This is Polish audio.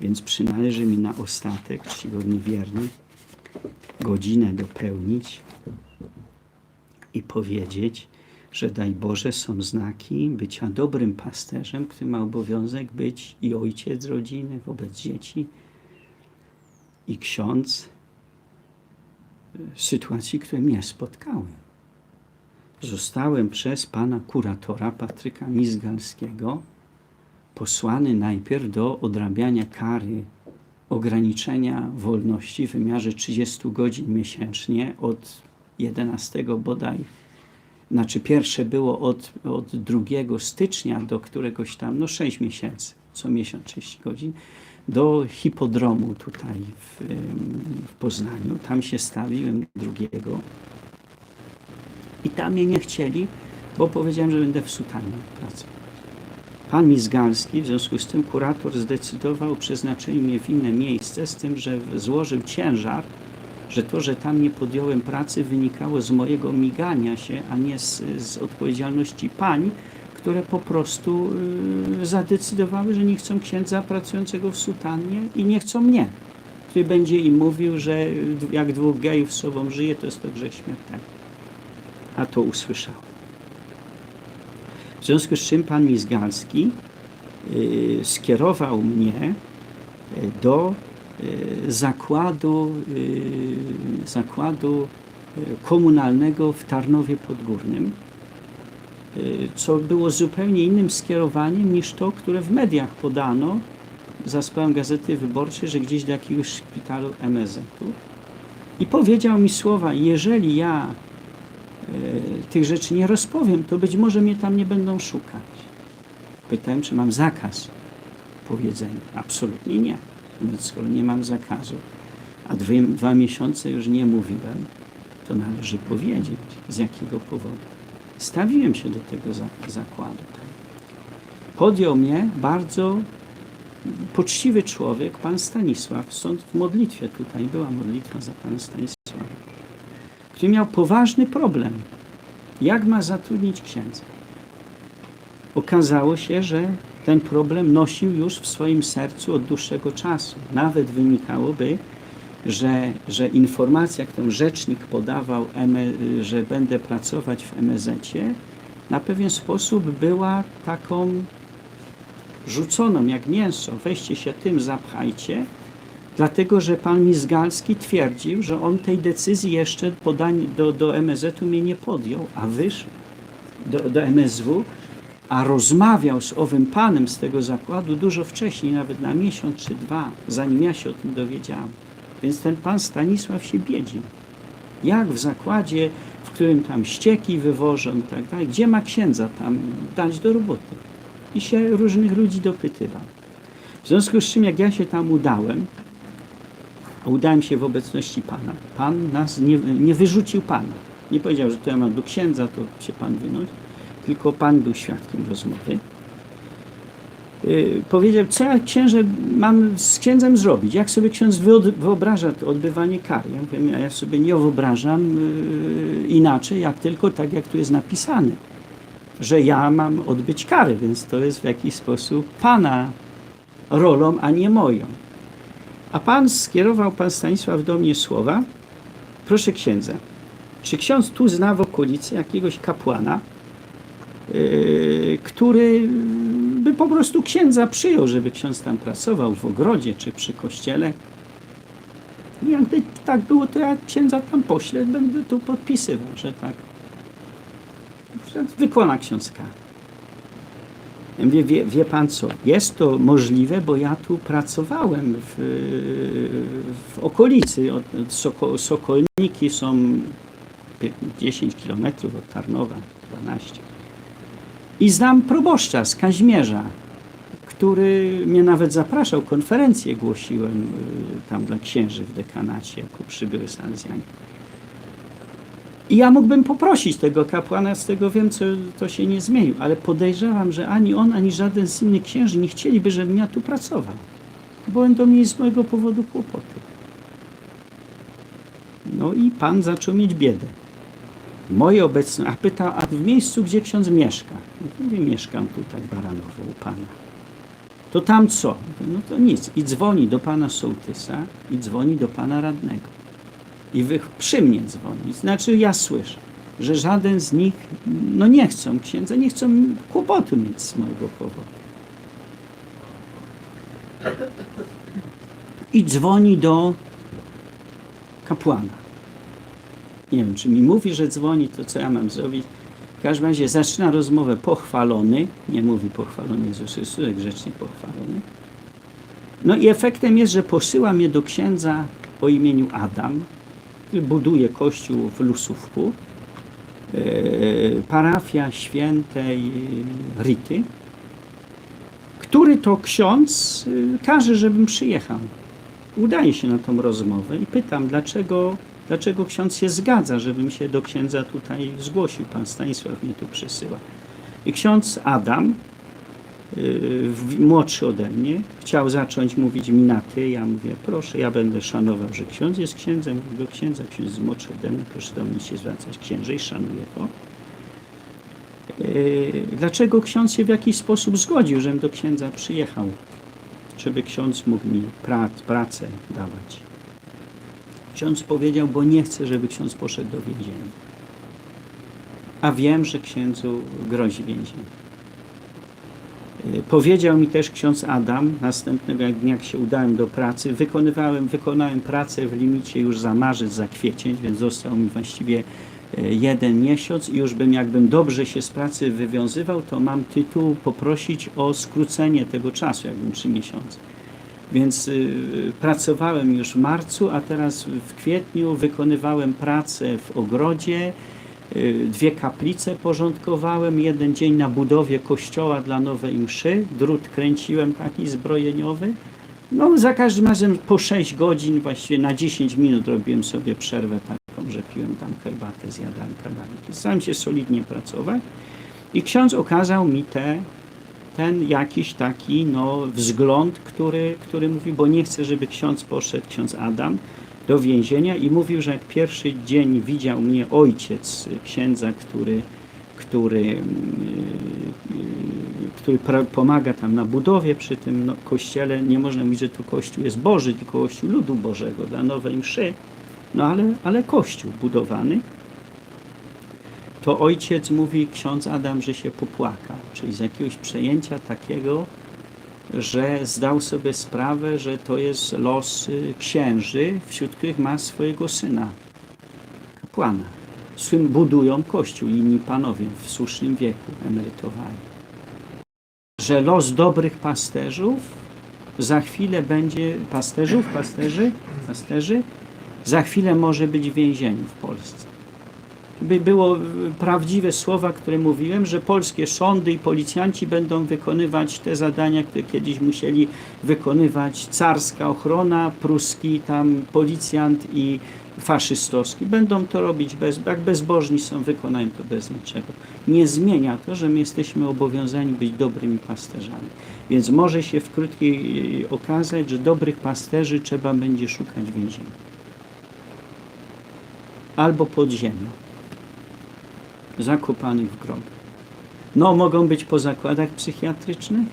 Więc przynależy mi na ostatek, czcigodny wierny, godzinę dopełnić i powiedzieć, że daj Boże są znaki bycia dobrym pasterzem, który ma obowiązek być i ojciec rodziny wobec dzieci, i ksiądz w sytuacji, które mnie spotkały. Zostałem przez pana kuratora Patryka Mizgalskiego posłany najpierw do odrabiania kary ograniczenia wolności w wymiarze 30 godzin miesięcznie od 11 bodaj, znaczy pierwsze było od, od 2 stycznia do któregoś tam, no 6 miesięcy, co miesiąc 30 godzin, do hipodromu tutaj w, w Poznaniu. Tam się stawiłem drugiego i tam mnie nie chcieli, bo powiedziałem, że będę w sutannie pracował. Pan Mizgalski, w związku z tym kurator zdecydował o przeznaczeniu mnie w inne miejsce, z tym, że złożył ciężar, że to, że tam nie podjąłem pracy, wynikało z mojego migania się, a nie z, z odpowiedzialności pań, które po prostu y, zadecydowały, że nie chcą księdza pracującego w sutannie i nie chcą mnie, który będzie im mówił, że y, jak dwóch gejów sobą żyje, to jest to grzech śmiertelny. A to usłyszałem. W związku z czym pan Mizgalski y, skierował mnie y, do y, zakładu, zakładu komunalnego w Tarnowie Podgórnym, co było zupełnie innym skierowaniem niż to, które w mediach podano za sprawą Gazety Wyborczej, że gdzieś do jakiegoś szpitalu MSZ-u. I powiedział mi słowa, jeżeli ja tych rzeczy nie rozpowiem, to być może mnie tam nie będą szukać. Pytałem, czy mam zakaz powiedzenia. Absolutnie nie. Więc skoro nie mam zakazu, a dwie, dwa miesiące już nie mówiłem, to należy powiedzieć, z jakiego powodu. Stawiłem się do tego za, zakładu. Podjął mnie bardzo poczciwy człowiek, pan Stanisław, stąd w modlitwie tutaj była modlitwa za pana Stanisława, który miał poważny problem. Jak ma zatrudnić księdza? Okazało się, że ten problem nosił już w swoim sercu od dłuższego czasu. Nawet wynikałoby, że, że informacja, którą rzecznik podawał, ME, że będę pracować w MSZ-cie, na pewien sposób była taką rzuconą jak mięso. Weźcie się tym, zapchajcie, dlatego że pan Mizgalski twierdził, że on tej decyzji jeszcze podań do, do MSZ-u mnie nie podjął, a wyszedł do, do MSW, a rozmawiał z owym panem z tego zakładu dużo wcześniej, nawet na miesiąc czy dwa, zanim ja się o tym dowiedziałem. Więc ten pan Stanisław się biedził. Jak w zakładzie, w którym tam ścieki wywożą i tak dalej, gdzie ma księdza tam dać do roboty? I się różnych ludzi dopytywał. W związku z czym, jak ja się tam udałem, udałem się w obecności Pana, Pan nas nie, nie wyrzucił Pana. Nie powiedział, że to ja mam do księdza, to się Pan wynosi, tylko Pan był świadkiem rozmowy. Yy, powiedział, co ja księże mam z księdzem zrobić? Jak sobie ksiądz wyobraża to odbywanie kary? Ja mówię, "A ja sobie nie wyobrażam yy, inaczej, jak tylko tak, jak tu jest napisane że ja mam odbyć karę, więc to jest w jakiś sposób Pana rolą, a nie moją. A Pan skierował, Pan Stanisław do mnie słowa, proszę księdza, czy ksiądz tu zna w okolicy jakiegoś kapłana, yy, który by po prostu księdza przyjął, żeby ksiądz tam pracował w ogrodzie czy przy kościele? I jakby tak było, to ja księdza tam poślę, będę tu podpisywał, że tak wykona ksiądz karę. Mówię, wie, wie pan co, jest to możliwe, bo ja tu pracowałem w, w okolicy. Soko, Sokolniki są pie- 10 kilometrów od Tarnowa, 12. I znam proboszcza z Kaźmierza, który mnie nawet zapraszał, konferencję głosiłem y, tam dla księży w dekanacie, jako przybyły salezjanin. I ja mógłbym poprosić tego kapłana, z tego wiem, co to się nie zmienił, ale podejrzewam, że ani on, ani żaden z innych księży nie chcieliby, żebym ja tu pracował. Bo będą mieli z mojego powodu kłopoty. No i pan zaczął mieć biedę. Moje obecne, a pyta, a w miejscu, gdzie ksiądz mieszka? No Mówię, mieszkam tutaj, Baranowo, u pana. To tam co? No to nic. I dzwoni do pana sołtysa i dzwoni do pana radnego. I wy przy mnie dzwoni. Znaczy ja słyszę, że żaden z nich no nie chcą księdza, nie chcą kłopotu mieć z mojego powodu. I dzwoni do kapłana. Nie wiem, czy mi mówi, że dzwoni, to co ja mam zrobić? W każdym razie zaczyna rozmowę pochwalony, nie mówi pochwalony Jezus Chrystus, grzecznie pochwalony. No i efektem jest, że posyła mnie do księdza o imieniu Adam, buduje kościół w Lusówku, e, parafia świętej Rity, który to ksiądz e, każe, żebym przyjechał. Udaje się na tą rozmowę i pytam, dlaczego, dlaczego ksiądz się zgadza, żebym się do księdza tutaj zgłosił. Pan Stanisław mnie tu przysyła. I ksiądz Adam, młodszy ode mnie, chciał zacząć mówić mi na ty. Ja mówię, proszę, ja będę szanował, że ksiądz jest księdzem. Mówię do księdza, ksiądz jest młodszy ode mnie, proszę do mnie się zwracać księże i szanuję to. Yy, Dlaczego ksiądz się w jakiś sposób zgodził, żebym do księdza przyjechał? żeby ksiądz mógł mi prac, pracę dawać. Ksiądz powiedział, bo nie chce, żeby ksiądz poszedł do więzienia. A wiem, że księdzu grozi więzienie. Powiedział mi też ksiądz Adam, następnego dnia jak się udałem do pracy, wykonywałem, wykonałem pracę w limicie już za marzec, za kwiecień, więc został mi właściwie e, jeden miesiąc i już bym, jakbym dobrze się z pracy wywiązywał, to mam tytuł poprosić o skrócenie tego czasu, jakbym trzy miesiące. Więc y, pracowałem już w marcu, a teraz w kwietniu wykonywałem pracę w ogrodzie, dwie kaplice porządkowałem, jeden dzień na budowie kościoła dla nowej mszy, drut kręciłem taki zbrojeniowy. No za każdym razem po 6 godzin, właściwie na 10 minut robiłem sobie przerwę taką, że piłem tam herbatę, zjadałem kawałek. Starałem się solidnie pracować i ksiądz okazał mi te, ten jakiś taki no, wzgląd, który, który mówi, bo nie chce, żeby ksiądz poszedł, ksiądz Adam, do więzienia i mówił, że jak pierwszy dzień widział mnie ojciec księdza, który, który, yy, yy, który pomaga tam na budowie przy tym no, kościele, nie można mówić, że to kościół jest Boży, tylko kościół ludu Bożego dla nowej mszy, no ale, ale kościół budowany, to ojciec mówi, ksiądz Adam, że się popłakał, czyli z jakiegoś przejęcia takiego, że zdał sobie sprawę, że to jest los y, księży, wśród których ma swojego syna, kapłana. Swym budują kościół inni panowie w słusznym wieku emerytowali. Że los dobrych pasterzów za chwilę będzie, pasterzów, pasterzy, pasterzy, za chwilę może być w więzieniu w Polsce by było prawdziwe słowa, które mówiłem, że polskie sądy i policjanci będą wykonywać te zadania, które kiedyś musieli wykonywać carska ochrona, pruski tam policjant i faszystowski. Będą to robić, bez, jak bezbożni są, wykonają to bez niczego. Nie zmienia to, że my jesteśmy obowiązani być dobrymi pasterzami. Więc może się w krótkiej y, okazać, że dobrych pasterzy trzeba będzie szukać w więzieniu. Albo pod ziemią zakopanych w grobach. No, mogą być po zakładach psychiatrycznych,